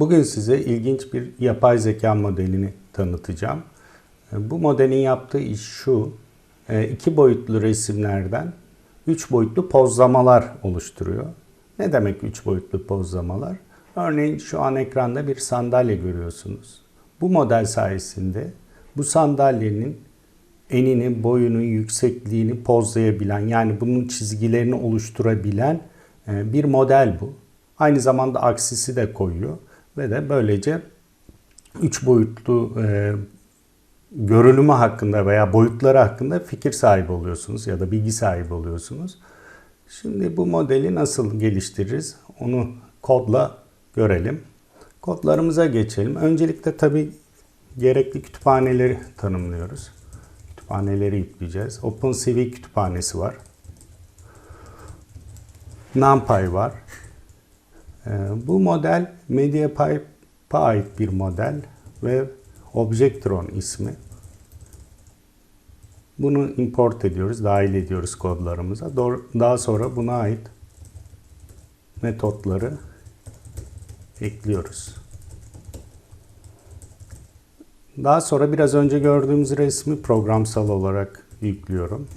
Bugün size ilginç bir yapay zeka modelini tanıtacağım. Bu modelin yaptığı iş şu. e, iki boyutlu resimlerden üç boyutlu pozlamalar oluşturuyor. Ne demek üç boyutlu pozlamalar? Örneğin şu an ekranda bir sandalye görüyorsunuz. Bu model sayesinde bu sandalyenin enini, boyunu, yüksekliğini pozlayabilen yani bunun çizgilerini oluşturabilen e, bir model bu. Aynı zamanda aksisi de koyuyor ve de böylece üç boyutlu e, görünümü hakkında veya boyutları hakkında fikir sahibi oluyorsunuz ya da bilgi sahibi oluyorsunuz. Şimdi bu modeli nasıl geliştiririz onu kodla görelim. Kodlarımıza geçelim. Öncelikle tabi gerekli kütüphaneleri tanımlıyoruz. Kütüphaneleri yükleyeceğiz. OpenCV kütüphanesi var. NumPy var. Ee, bu model MediaPipe'a ait bir model ve Objectron ismi. Bunu import ediyoruz, dahil ediyoruz kodlarımıza. Daha sonra buna ait metotları ekliyoruz. Daha sonra biraz önce gördüğümüz resmi programsal olarak yüklüyorum.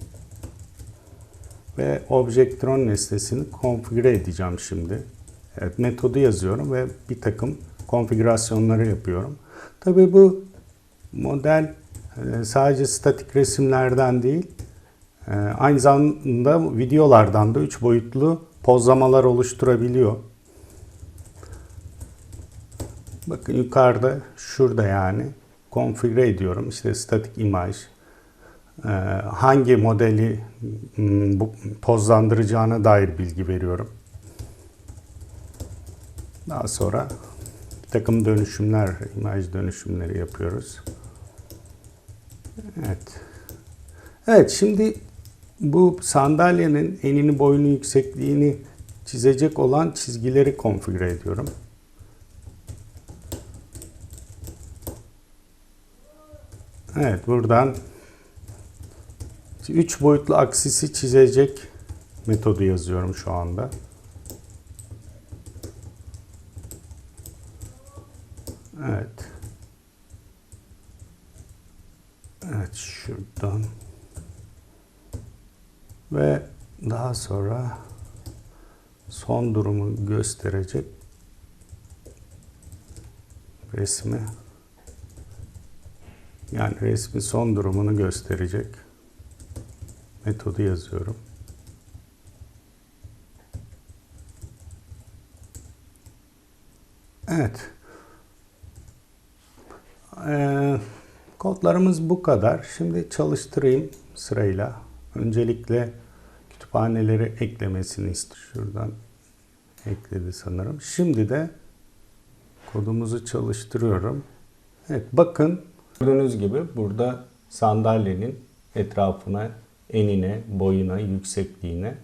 Ve Objectron nesnesini konfigüre edeceğim şimdi. Evet, metodu yazıyorum ve bir takım konfigürasyonları yapıyorum. Tabii bu model e, sadece statik resimlerden değil, e, aynı zamanda videolardan da 3 boyutlu pozlamalar oluşturabiliyor. Bakın yukarıda şurada yani konfigüre ediyorum. İşte statik imaj, e, hangi modeli pozlandıracağına dair bilgi veriyorum. Daha sonra bir takım dönüşümler, imaj dönüşümleri yapıyoruz. Evet. Evet şimdi bu sandalyenin enini, boyunu, yüksekliğini çizecek olan çizgileri konfigüre ediyorum. Evet buradan 3 boyutlu aksisi çizecek metodu yazıyorum şu anda. Evet. Evet şuradan. Ve daha sonra son durumu gösterecek resmi yani resmi son durumunu gösterecek metodu yazıyorum. Evet. Ee, kodlarımız bu kadar. Şimdi çalıştırayım sırayla. Öncelikle kütüphaneleri eklemesini istiyorum. Şuradan ekledi sanırım. Şimdi de kodumuzu çalıştırıyorum. Evet bakın gördüğünüz gibi burada sandalyenin etrafına, enine, boyuna, yüksekliğine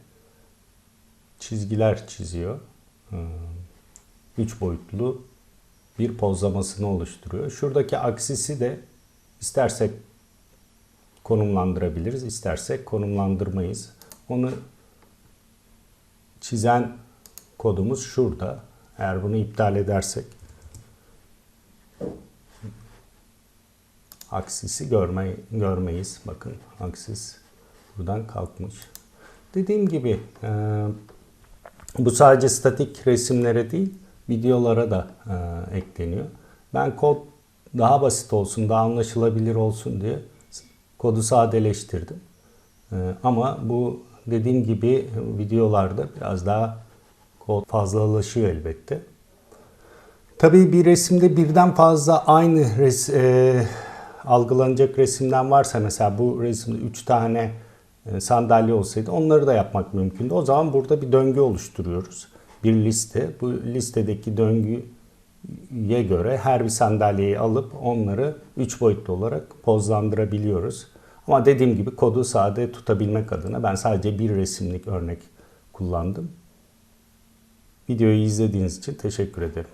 çizgiler çiziyor. Hmm. Üç boyutlu bir pozlamasını oluşturuyor. Şuradaki aksisi de istersek konumlandırabiliriz, istersek konumlandırmayız. Onu çizen kodumuz şurada. Eğer bunu iptal edersek aksisi görme, görmeyiz. Bakın aksis buradan kalkmış. Dediğim gibi e, bu sadece statik resimlere değil videolara da e, ekleniyor. Ben kod daha basit olsun, daha anlaşılabilir olsun diye kodu sadeleştirdim. E, ama bu dediğim gibi videolarda biraz daha kod fazlalaşıyor elbette. Tabii bir resimde birden fazla aynı res, e, algılanacak resimden varsa mesela bu resimde 3 tane e, sandalye olsaydı onları da yapmak mümkündü. O zaman burada bir döngü oluşturuyoruz bir liste. Bu listedeki döngüye göre her bir sandalyeyi alıp onları 3 boyutlu olarak pozlandırabiliyoruz. Ama dediğim gibi kodu sade tutabilmek adına ben sadece bir resimlik örnek kullandım. Videoyu izlediğiniz için teşekkür ederim.